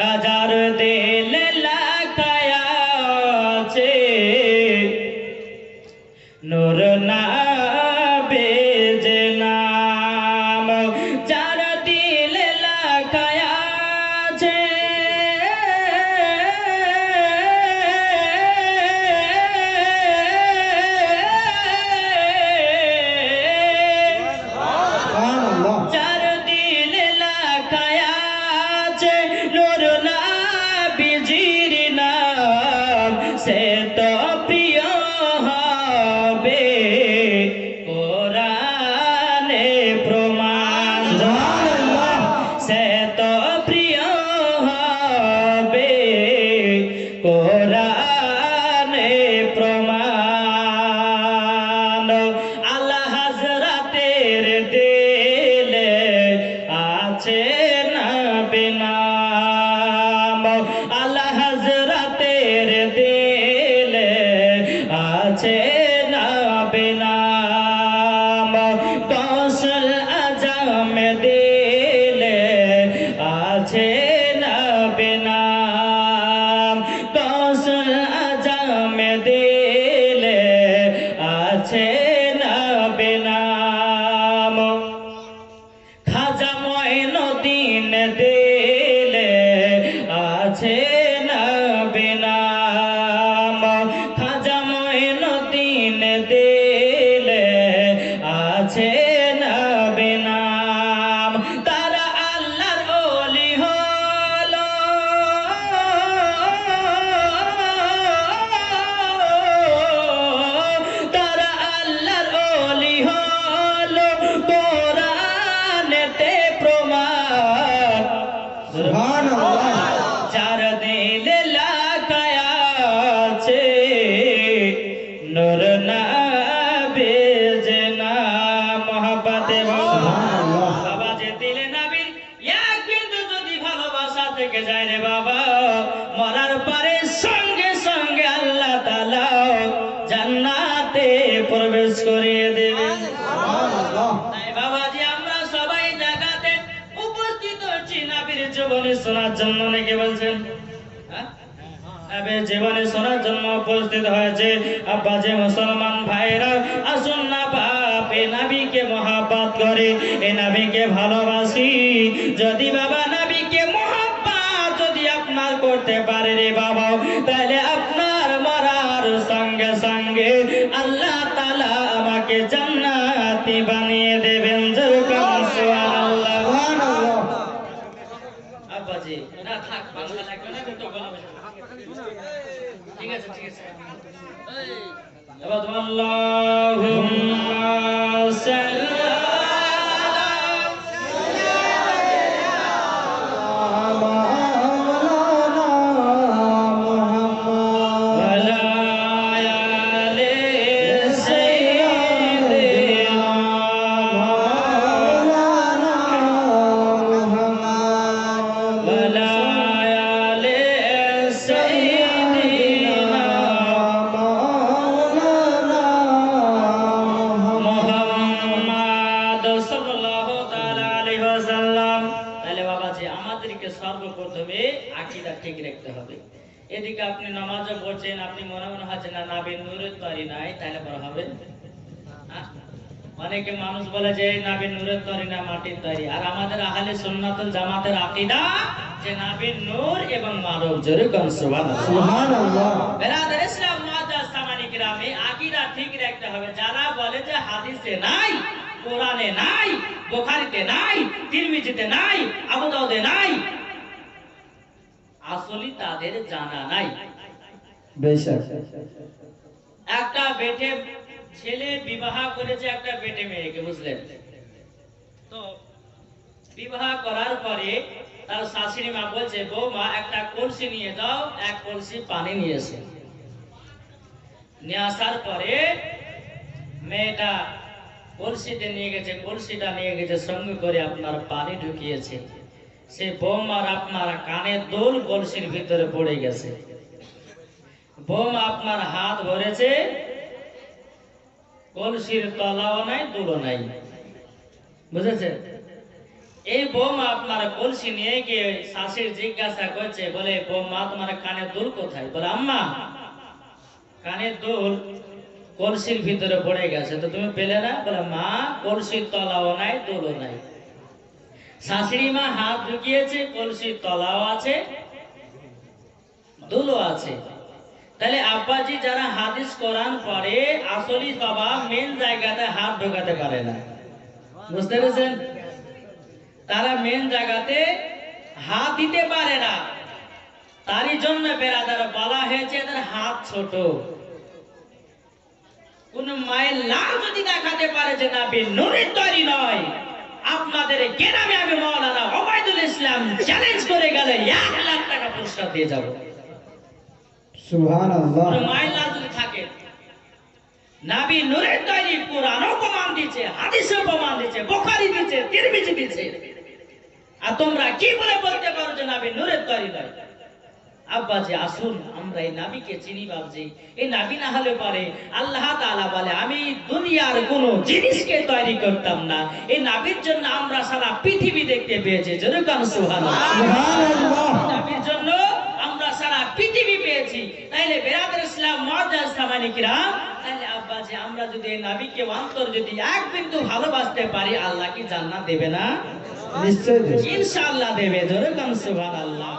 হাজার দিল হাজরাতের দিলে আছে না বিনাম। কৌশল আজম দিলে আছে আছে না বেনাম তারা আল্লাহর ওলি হলো। তারা আল্লাহর ওলি হলো। কোরআনেতে প্রমাণ। থেকে যায় রে বাবা। মরার পরে সঙ্গে সঙ্গে আল্লাহ তাআলা জান্নাতে প্রবেশ করিয়ে নাবির জীবনে শোনার হ্যাঁ? উপস্থিত হয়েছে। আব্বাজে, মুসলমান ভাইরা আসুন না বাপ, এ নাবিকে মহাব্বত করে, এ নাবিকে ভালোবাসি। যদি বাবা নাবিকে আপনার করতে পারে রে বাবা। তাহলে আপনার মরার সঙ্গে সঙ্গে আল্লাহ তালা আমাকে জান্নাতি বানিয়ে দেবেন আব্বাজি, না ঠিক আছে ঠিক আছে। ওয়াসাল্লাম তাহলে বাবাজি আমাদেরকে সর্বপ্রথমে আকীদা ঠিক রাখতে হবে। এদিকে আপনি নামাজও পড়ছেন আপনি মনে মনে হচ্ছে না নূরের তরি নাই তাহলে বড় হবে? হ্যাঁ? অনেকে মানুষ বলে যে নাবির নূরের তরি না মাটির তরি আর। আমাদের আহলে সুন্নাতুল জামাতের আকীদা যে নাবির নূর এবং মানব জোরে কোন সুবহানাল্লাহ। সুবহানাল্লাহ। বেরাদার ইসলাম মুআদ্দাস সামানি গ্রামে আকীদা ঠিক রাখতে হবে। যারা বলে যে হাদিসে নাই কোরআনে নাই বুখারীতে নাই তিরমিজিতে নাই আবু দাউদে নাই। আসলে তাদের জানা নাই। বেশক। একটা বেটে ছেলে বিবাহ করেছে একটা বেটে মেয়েকে বুঝলেন? তো বিবাহ করার পরে তার শাশুড়ি মা বলছে বৌমা একটা কলসি নিয়ে যাও এক কলসি পানি নিয়ে এসে। নিয়ে আসার পরে মেয়েটা কলসিতে নিয়ে গেছে, কলসিটা নিয়ে গেছে, সঙ্গে করে আপনার পানি ঢুকিয়েছে। সে বোম আর আপনার কানে দোল কলসির ভিতরে পড়ে গেছে। বোম আপনার হাত ভরেছে কলসির তলাও নাই দুলো নাই। বুঝেছে এই বৌমা আপনার কলসি নিয়ে গিয়ে শাশুড়ি জিজ্ঞাসা করছে, বলে, বৌমা তোমার কানে দুল কোথায়? বলে, আম্মা, কানের দুল কলসির ভিতরে পড়ে গেছে। তো তুমি পেলে না? বলে, মা, কলসির তলাও নাই দুলও নাই। শাশুড়ি মা হাত ঢুকিয়েছে, কলসির তলাও আছে, দুলও আছে। তাহলে আব্বাজি যারা হাদিস কোরআন পড়ে, আসলি বাবা মেন জায়গাতে হাত ঢোকাতে পারে না। বুঝতে পেরেছেন? তারা মেন জায়গাতে হাত দিতে পারে না। তারই জন্য বেড়াদার বলা হয়েছে, এদের হাত ছোট। কোন মায়ের লাল যদি দেখাতে পারে যে না নুরের তৈরি নয়। আপনাদের গেরামে আমি মৌলানা ওবায়দুল ইসলাম চ্যালেঞ্জ করে গেলে এক লাখ টাকা পুরস্কার দিয়ে যাব। সুবহান আল্লাহ কোন মায়ের লাল যদি থাকে নাবি নূরের তৈরি কোরআনও প্রমাণ দিচ্ছে হাদিসও প্রমাণ দিচ্ছে বোখারি দিচ্ছে তিরমিজি দিচ্ছে। আর তোমরা কি বলে বলতে পারো যে নাবি নুরের তৈরি নয়? আব্বাজি আসুন আমরা এই নাবিকে চিনি বাবজি এই নাবি না হলে পারে আল্লাহ তাআলা বলে আমি দুনিয়ার কোন জিনিসকে তৈরি করতাম না। এই নাবির জন্য আমরা সারা পৃথিবী দেখতে পেয়েছি যেরকম সুবহানাল্লাহ। নবীর জন্য আমরা সারা পৃথিবী পেয়েছি। তাইলে বেরাদের ইসলাম তাইলে আব্বাজি আমরা যদি এই নবীকে অন্তর যদি এক বিন্দু ভালোবাসতে পারি আল্লাহ কি জান্নাত দেবে না? নিশ্চয় ইনশাআল্লাহ দেবে ধরে কান সুবহানাল্লাহ।